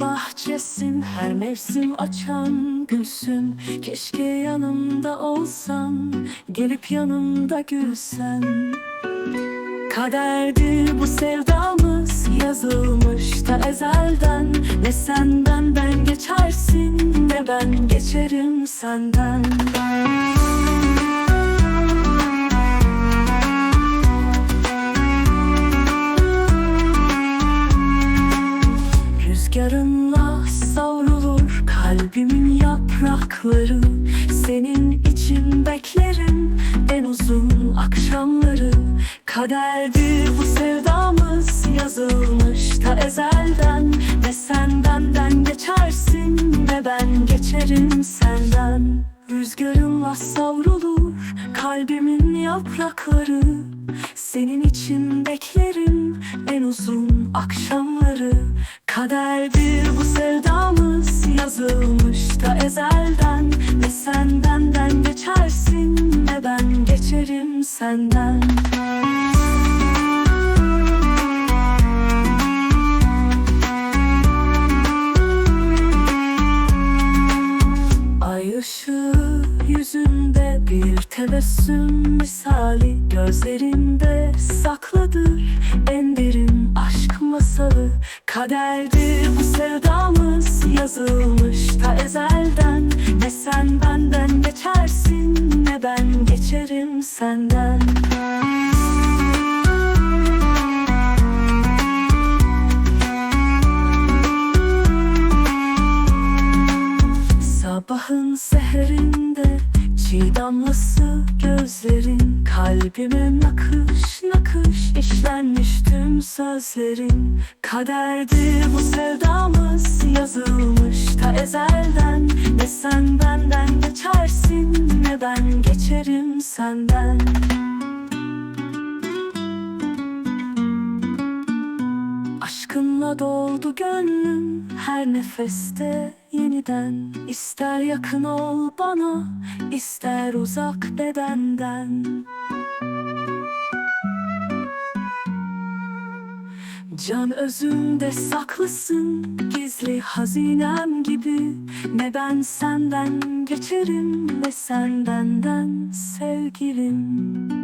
bahçesin Her mevsim açan gülsün. Keşke yanımda olsan Gelip yanımda gülsen. Kaderdir bu sevdamız Yazılmış da ezelden. Ne sen benden geçersin Ne ben geçerim senden Rüzgarınla savrulur kalbimin yaprakları. Senin için beklerim en uzun akşamları. Kaderdir bu sevdamız yazılmış da ezelden. Ne sen benden geçersin ne ben geçerim senden. Rüzgarınla savrulur kalbimin yaprakları. Senin için beklerim en uzun bu sevdamız yazılmış da ezelden. Ne sen benden geçersin ne ben geçerim senden. Ay ışığı yüzünde bir tebessüm misali Gözlerinde sakladır en derin aşk masalı Kaderdir bu sevdamız yazılmış da ezelden. Ne sen benden geçersin ne ben geçerim senden. Sabahın seherinde çiğ damlası gözlerin Kalbime nakış nakış işlenmiş tüm sözlerin. Kaderdir bu sevdamız. Yazılmış da ezelden. Ne sen benden geçersin ne ben geçerim senden. Aşkınla doldu gönlüm her nefeste yeniden. İster yakın ol bana, ister uzak bedenden Can özümde saklısın gizli hazinem gibi. Ne ben senden geçerim ne sen benden sevgilim